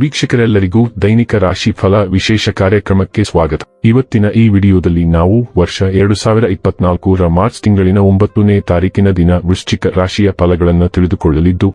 ವೀಕ್ಷಕರೆಲ್ಲರಿಗೂ ದೈನಿಕ ರಾಶಿ ಫಲ ವಿಶೇಷ ಕಾರ್ಯಕ್ರಮಕ್ಕೆ ಸ್ವಾಗತ. ಇವತ್ತಿನ ಈ ವಿಡಿಯೋದಲ್ಲಿ ನಾವು ವರ್ಷ ಎರಡು ಸಾವಿರ ಇಪ್ಪತ್ನಾಲ್ಕರ ಮಾರ್ಚ್ ತಿಂಗಳಿನ ಒಂಬತ್ತನೇ ತಾರೀಕಿನ ದಿನ ವೃಶ್ಚಿಕ ರಾಶಿಯ ಫಲಗಳನ್ನು ತಿಳಿದುಕೊಳ್ಳಲಿದ್ದು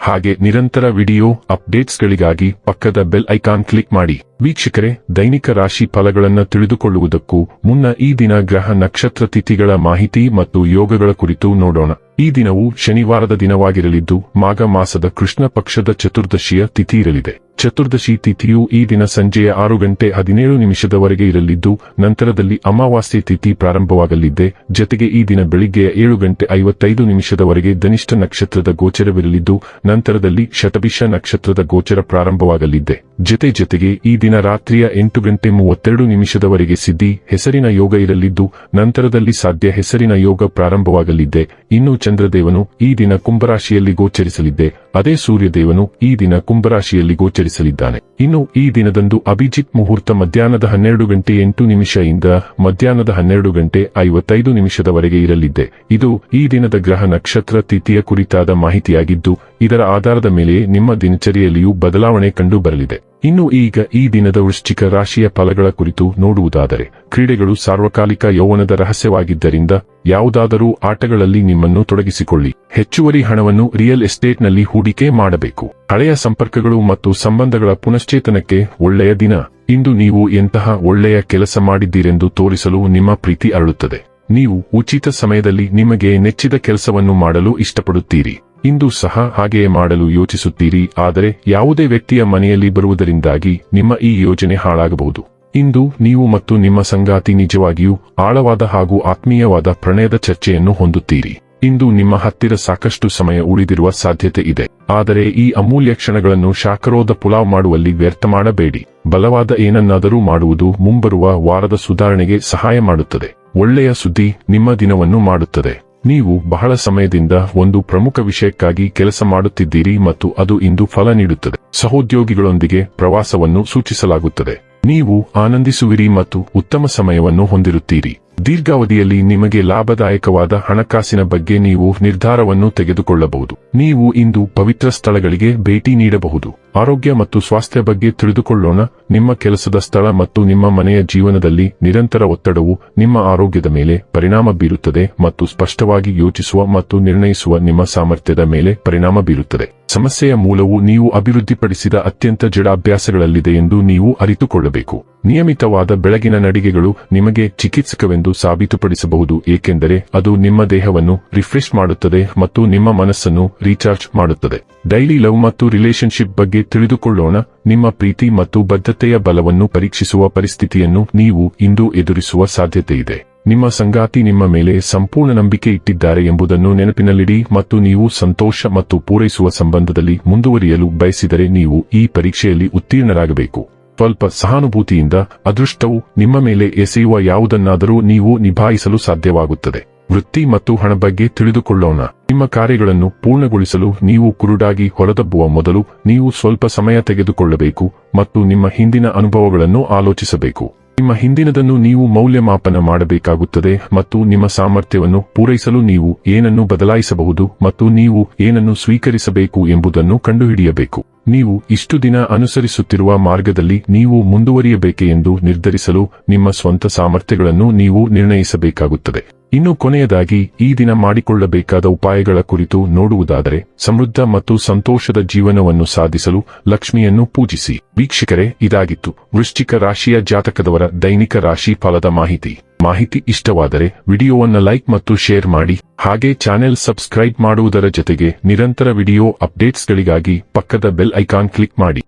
ಹಾಗೆ ನಿರಂತರ ವಿಡಿಯೋ ಅಪ್ಡೇಟ್ಸ್ಗಳಿಗಾಗಿ ಪಕ್ಕದ ಬೆಲ್ ಐಕಾನ್ ಕ್ಲಿಕ್ ಮಾಡಿ. ವೀಕ್ಷಕರೇ, ದೈನಿಕ ರಾಶಿ ಫಲಗಳನ್ನು ತಿಳಿದುಕೊಳ್ಳುವುದಕ್ಕೂ ಮುನ್ನ ಈ ದಿನ ಗ್ರಹ ನಕ್ಷತ್ರ ತಿಥಿಗಳ ಮಾಹಿತಿ ಮತ್ತು ಯೋಗಗಳ ಕುರಿತು ನೋಡೋಣ. ಈ ದಿನವು ಶನಿವಾರದ ದಿನವಾಗಿರಲಿದ್ದು, ಮಾಘ ಮಾಸದ ಕೃಷ್ಣ ಪಕ್ಷದ ಚತುರ್ದಶಿಯ ತಿಥಿ ಇರಲಿದೆ. ಚತುರ್ದಶಿ ತಿಥಿಯು ಈ ದಿನ ಸಂಜೆಯ ಆರು ಗಂಟೆ ಹದಿನೇಳು ನಿಮಿಷದವರೆಗೆ ಇರಲಿದ್ದು, ನಂತರದಲ್ಲಿ ಅಮಾವಾಸ್ಯೆ ತಿಥಿ ಪ್ರಾರಂಭವಾಗಲಿದ್ದೆ ಜತೆಗೆ ಈ ದಿನ ಬೆಳಿಗ್ಗೆಯ ಏಳು ಗಂಟೆ ಐವತ್ತೈದು ನಿಮಿಷದವರೆಗೆ ಧನಿಷ್ಠ ನಕ್ಷತ್ರದ ಗೋಚರವಿರಲಿದ್ದು, ನಂತರದಲ್ಲಿ ಶತಭಿಷ ನಕ್ಷತ್ರದ ಗೋಚರ ಪ್ರಾರಂಭವಾಗಲಿದೆ. ಜತೆ ಜತೆಗೆ ಈ ದಿನ ರಾತ್ರಿಯ ಎಂಟು ಗಂಟೆ ಮೂವತ್ತೆರಡು ನಿಮಿಷದವರೆಗೆ ಸಿದ್ಧಿ, ಹೆಸರಿನ ಯೋಗ ಇರಲಿದ್ದು, ನಂತರದಲ್ಲಿ ಸಾಧ್ಯ ಹೆಸರಿನ ಯೋಗ ಪ್ರಾರಂಭವಾಗಲಿದ್ದೆ ಇನ್ನು ಚಂದ್ರದೇವನು ಈ ದಿನ ಕುಂಭರಾಶಿಯಲ್ಲಿ ಗೋಚರಿಸಲಿದ್ದೆ ಅದೇ ಸೂರ್ಯದೇವನು ಈ ದಿನ ಕುಂಭರಾಶಿಯಲ್ಲಿ ಗೋಚರಿಸಲಿದ್ದಾನೆ ಇನ್ನು ಈ ದಿನದಂದು ಅಭಿಜಿತ್ ಮುಹೂರ್ತ ಮಧ್ಯಾಹ್ನದ ಹನ್ನೆರಡು ಗಂಟೆ ಎಂಟು ನಿಮಿಷದಿಂದ ಮಧ್ಯಾಹ್ನದ ಹನ್ನೆರಡು ಗಂಟೆ ಐವತ್ತೈದು ನಿಮಿಷದವರೆಗೆ ಇರಲಿದ್ದೆ ಇದು ಈ ದಿನದ ಗ್ರಹ ನಕ್ಷತ್ರ ತಿಥಿಯ ಕುರಿತಾದ ಮಾಹಿತಿಯಾಗಿದ್ದು ಇದರ ಆಧಾರದ ಮೇಲೆ ನಿಮ್ಮ ದಿನಚರಿಯಲ್ಲಿಯೂ ಬದಲಾವಣೆ ಕಂಡು ಬರಲಿದೆ ಇನ್ನು ಈಗ ಈ ದಿನದ ವೃಶ್ಚಿಕ ರಾಶಿಯ ಫಲಗಳ ಕುರಿತು ನೋಡುವುದಾದರೆ, ಕ್ರೀಡೆಗಳು ಸಾರ್ವಕಾಲಿಕ ಯೌವನದ ರಹಸ್ಯವಾಗಿದ್ದರಿಂದ ಯಾವುದಾದರೂ ಆಟಗಳಲ್ಲಿ ನಿಮ್ಮನ್ನು ತೊಡಗಿಸಿಕೊಳ್ಳಿ. ಹೆಚ್ಚುವರಿ ಹಣವನ್ನು ರಿಯಲ್ ಎಸ್ಟೇಟ್ನಲ್ಲಿ ಹೂಡಿಕೆ ಮಾಡಬೇಕು. ಹಳೆಯ ಸಂಪರ್ಕಗಳು ಮತ್ತು ಸಂಬಂಧಗಳ ಪುನಶ್ಚೇತನಕ್ಕೆ ಒಳ್ಳೆಯ ದಿನ. ಇಂದು ನೀವು ಎಂತಹ ಒಳ್ಳೆಯ ಕೆಲಸ ಮಾಡಿದ್ದೀರೆಂದು ತೋರಿಸಲು ನಿಮ್ಮ ಪ್ರೀತಿ ಅರಳುತ್ತದೆ. ನೀವು ಉಚಿತ ಸಮಯದಲ್ಲಿ ನಿಮಗೆ ನೆಚ್ಚಿದ ಕೆಲಸವನ್ನು ಮಾಡಲು ಇಷ್ಟಪಡುತ್ತೀರಿ. ಇಂದು ಸಹ ಹಾಗೆಯೇ ಮಾಡಲು ಯೋಚಿಸುತ್ತೀರಿ, ಆದರೆ ಯಾವುದೇ ವ್ಯಕ್ತಿಯ ಮನೆಯಲ್ಲಿ ಬರುವುದರಿಂದಾಗಿ ನಿಮ್ಮ ಈ ಯೋಜನೆ ಹಾಳಾಗಬಹುದು. ಇಂದು ನೀವು ಮತ್ತು ನಿಮ್ಮ ಸಂಗಾತಿ ನಿಜವಾಗಿಯೂ ಆಳವಾದ ಹಾಗೂ ಆತ್ಮೀಯವಾದ ಪ್ರಣಯದ ಚರ್ಚೆಯನ್ನು ಹೊಂದುತ್ತೀರಿ. ಇಂದು ನಿಮ್ಮ ಹತ್ತಿರ ಸಾಕಷ್ಟು ಸಮಯ ಉಳಿದಿರುವ ಸಾಧ್ಯತೆ ಇದೆ, ಆದರೆ ಈ ಅಮೂಲ್ಯ ಕ್ಷಣಗಳನ್ನು ಶಾಖರೋಧ ಪುಲಾವ್ ಮಾಡುವಲ್ಲಿ ವ್ಯರ್ಥ ಮಾಡಬೇಡಿ. ಬಲವಾದ ಏನನ್ನಾದರೂ ಮಾಡುವುದು ಮುಂಬರುವ ವಾರದ ಸುಧಾರಣೆಗೆ ಸಹಾಯ ಮಾಡುತ್ತದೆ. ಒಳ್ಳೆಯ ಸುದ್ದಿ ನಿಮ್ಮ ದಿನವನ್ನು ಮಾಡುತ್ತದೆ. ನೀವು ಬಹಳ ಸಮಯದಿಂದ ಒಂದು ಪ್ರಮುಖ ವಿಷಯಕ್ಕಾಗಿ ಕೆಲಸ ಮಾಡುತ್ತಿದ್ದೀರಿ ಮತ್ತು ಅದು ಇಂದು ಫಲ ನೀಡುತ್ತದೆ. ಸಹೋದ್ಯೋಗಿಗಳೊಂದಿಗೆ ಪ್ರವಾಸವನ್ನು ಸೂಚಿಸಲಾಗುತ್ತದೆ. ನೀವು ಆನಂದಿಸುವಿರಿ ಮತ್ತು ಉತ್ತಮ ಸಮಯವನ್ನು ಹೊಂದಿರುತ್ತೀರಿ. ದೀರ್ಘಾವಧಿಯಲ್ಲಿ ನಿಮಗೆ ಲಾಭದಾಯಕವಾದ ಹಣಕಾಸಿನ ಬಗ್ಗೆ ನೀವು ನಿರ್ಧಾರವನ್ನು ತೆಗೆದುಕೊಳ್ಳಬಹುದು. ನೀವು ಇಂದು ಪವಿತ್ರ ಸ್ಥಳಗಳಿಗೆ ಭೇಟಿ ನೀಡಬಹುದು. ಆರೋಗ್ಯ ಮತ್ತು ಸ್ವಾಸ್ಥ್ಯ ಬಗ್ಗೆ ತಿಳಿದುಕೊಳ್ಳೋಣ. ನಿಮ್ಮ ಕೆಲಸದ ಸ್ಥಳ ಮತ್ತು ನಿಮ್ಮ ಮನೆಯ ಜೀವನದಲ್ಲಿ ನಿರಂತರ ಒತ್ತಡವು ನಿಮ್ಮ ಆರೋಗ್ಯದ ಮೇಲೆ ಪರಿಣಾಮ ಬೀರುತ್ತದೆ ಮತ್ತು ಸ್ಪಷ್ಟವಾಗಿ ಯೋಚಿಸುವ ಮತ್ತು ನಿರ್ಣಯಿಸುವ ನಿಮ್ಮ ಸಾಮರ್ಥ್ಯದ ಮೇಲೆ ಪರಿಣಾಮ ಬೀರುತ್ತದೆ. ಸಮಸ್ಯೆಯ ಮೂಲವು ನೀವು ಅಭಿವೃದ್ಧಿಪಡಿಸಿದ ಅತ್ಯಂತ ಜಡಾಭ್ಯಾಸಗಳಲ್ಲಿದೆ ಎಂದು ನೀವು ಅರಿತುಕೊಳ್ಳಬೇಕು. ನಿಯಮಿತವಾದ ಬೆಳಗಿನ ನಡಿಗೆಗಳು ನಿಮಗೆ ಚಿಕಿತ್ಸಕವೆಂದು ಸಾಬೀತುಪಡಿಸಬಹುದು, ಏಕೆಂದರೆ ಅದು ನಿಮ್ಮ ದೇಹವನ್ನು ರಿಫ್ರೆಶ್ ಮಾಡುತ್ತದೆ ಮತ್ತು ನಿಮ್ಮ ಮನಸ್ಸನ್ನು ರೀಚಾರ್ಜ್ ಮಾಡುತ್ತದೆ. ಡೈಲಿ ಲವ್ ಮತ್ತು ರಿಲೇಶನ್ಶಿಪ್ ಬಗ್ಗೆ ತಿಳಿದುಕೊಳ್ಳೋಣ. ನಿಮ್ಮ ಪ್ರೀತಿ ಮತ್ತು ಬದ್ಧತೆಯ ಬಲವನ್ನು ಪರೀಕ್ಷಿಸುವ ಪರಿಸ್ಥಿತಿಯನ್ನು ನೀವು ಇಂದು ಎದುರಿಸುವ ಸಾಧ್ಯತೆ ಇದೆ. ನಿಮ್ಮ ಸಂಗಾತಿ ನಿಮ್ಮ ಮೇಲೆ ಸಂಪೂರ್ಣ ನಂಬಿಕೆ ಇಟ್ಟಿದ್ದಾರೆ ಎಂಬುದನ್ನು ನೆನಪಿನಲ್ಲಿಡಿ ಮತ್ತು ನೀವು ಸಂತೋಷ ಮತ್ತು ಪೂರೈಸುವ ಸಂಬಂಧದಲ್ಲಿ ಮುಂದುವರಿಯಲು ಬಯಸಿದರೆ ನೀವು ಈ ಪರೀಕ್ಷೆಯಲ್ಲಿ ಉತ್ತೀರ್ಣರಾಗಬೇಕು. ಸ್ವಲ್ಪ ಸಹಾನುಭೂತಿಯಿಂದ ಅದೃಷ್ಟವು ನಿಮ್ಮ ಮೇಲೆ ಎಸೆಯುವ ಯಾವುದನ್ನಾದರೂ ನೀವು ನಿಭಾಯಿಸಲು ಸಾಧ್ಯವಾಗುತ್ತದೆ. ವೃತ್ತಿ ಮತ್ತು ಹಣ ಬಗ್ಗೆ ತಿಳಿದುಕೊಳ್ಳೋಣ. ನಿಮ್ಮ ಕಾರ್ಯಗಳನ್ನು ಪೂರ್ಣಗೊಳಿಸಲು ನೀವು ಕುರುಡಾಗಿ ಹೊರದಬ್ಬುವ ಮೊದಲು ನೀವು ಸ್ವಲ್ಪ ಸಮಯ ತೆಗೆದುಕೊಳ್ಳಬೇಕು ಮತ್ತು ನಿಮ್ಮ ಹಿಂದಿನ ಅನುಭವಗಳನ್ನು ಆಲೋಚಿಸಬೇಕು. ನಿಮ್ಮ ಹಿಂದಿನದನ್ನು ನೀವು ಮೌಲ್ಯಮಾಪನ ಮಾಡಬೇಕಾಗುತ್ತದೆ ಮತ್ತು ನಿಮ್ಮ ಸಾಮರ್ಥ್ಯವನ್ನು ಪೂರೈಸಲು ನೀವು ಏನನ್ನು ಬದಲಾಯಿಸಬಹುದು ಮತ್ತು ನೀವು ಏನನ್ನು ಸ್ವೀಕರಿಸಬೇಕು ಎಂಬುದನ್ನು ಕಂಡುಹಿಡಿಯಬೇಕು. ನೀವು ಇಷ್ಟು ದಿನ ಅನುಸರಿಸುತ್ತಿರುವ ಮಾರ್ಗದಲ್ಲಿ ನೀವು ಮುಂದುವರಿಯಬೇಕೆ ಎಂದು ನಿರ್ಧರಿಸಲು ನಿಮ್ಮ ಸ್ವಂತ ಸಾಮರ್ಥ್ಯಗಳನ್ನು ನೀವು ನಿರ್ಣಯಿಸಬೇಕಾಗುತ್ತದೆ. ಇನ್ನು ಕೊನೆಯದಾಗಿ, ಈ ದಿನ ಮಾಡಿಕೊಳ್ಳಬೇಕಾದ ಉಪಾಯಗಳ ಕುರಿತು ನೋಡುವುದಾದರೆ, ಸಮೃದ್ಧ ಮತ್ತು ಸಂತೋಷದ ಜೀವನವನ್ನು ಸಾಧಿಸಲು ಲಕ್ಷ್ಮಿಯನ್ನು ಪೂಜಿಸಿ. ವೀಕ್ಷಕರೇ, ಇದಾಗಿತ್ತು. ವೃಶ್ಚಿಕ ರಾಶಿಯ ಜಾತಕದವರ ದೈನಿಕ ರಾಶಿ ಫಲದ ಮಾಹಿತಿ. ಮಾಹಿತಿ ಇಷ್ಟವಾದರೆ, ವಿಡಿಯೋವನ್ನು ಲೈಕ್ ಮತ್ತು ಶೇರ್ ಮಾಡಿ. ಹಾಗೆ ಚಾನೆಲ್ ಸಬ್ಸ್ಕ್ರೈಬ್ ಮಾಡುವುದರ ಜೊತೆಗೆ ನಿರಂತರ ವಿಡಿಯೋ ಅಪ್ಡೇಟ್ಸ್ಗಳಿಗಾಗಿ ಪಕ್ಕದ ಬೆಲ್ ಐಕಾನ್ ಕ್ಲಿಕ್ ಮಾಡಿ.